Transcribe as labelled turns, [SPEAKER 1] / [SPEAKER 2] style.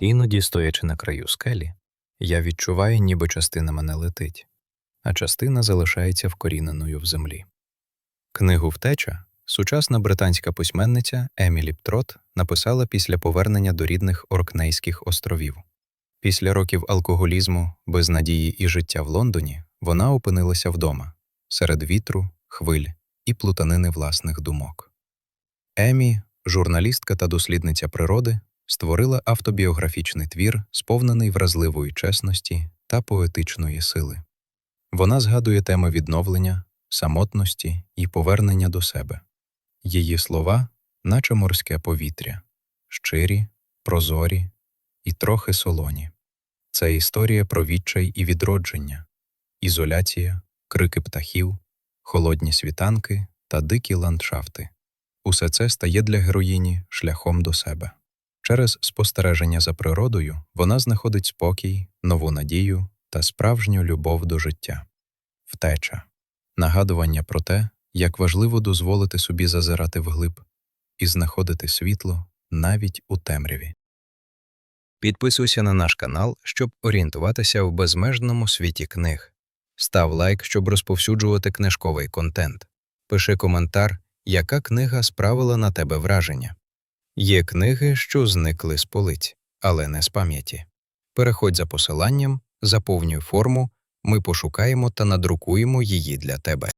[SPEAKER 1] Іноді, стоячи на краю скелі, я відчуваю, ніби частина мене летить, а частина залишається вкоріненою в землі. Книгу Втеча сучасна британська письменниця Емілі Птрот написала після повернення до рідних Оркнейських островів. Після років алкоголізму, безнадії і життя в Лондоні вона опинилася вдома серед вітру, хвиль і плутанини власних думок. Емі, журналістка та дослідниця природи, створила автобіографічний твір, сповнений вразливої чесності та поетичної сили. Вона згадує теми відновлення, самотності і повернення до себе. Її слова, наче морське повітря, щирі, прозорі і трохи солоні. Це історія про відчай і відродження, ізоляція, крики птахів, холодні світанки та дикі ландшафти. Усе це стає для героїні шляхом до себе. Через спостереження за природою вона знаходить спокій, нову надію та справжню любов до життя. Втеча нагадування про те, як важливо дозволити собі зазирати вглиб і знаходити світло навіть у темряві. Підписуйся на наш канал, щоб орієнтуватися в безмежному світі книг. Став лайк, щоб розповсюджувати книжковий контент. Пиши коментар, яка книга справила на тебе враження. Є книги, що зникли з полиць, але не з пам'яті. Переходь за посиланням, заповнюй форму, ми пошукаємо та надрукуємо її для тебе.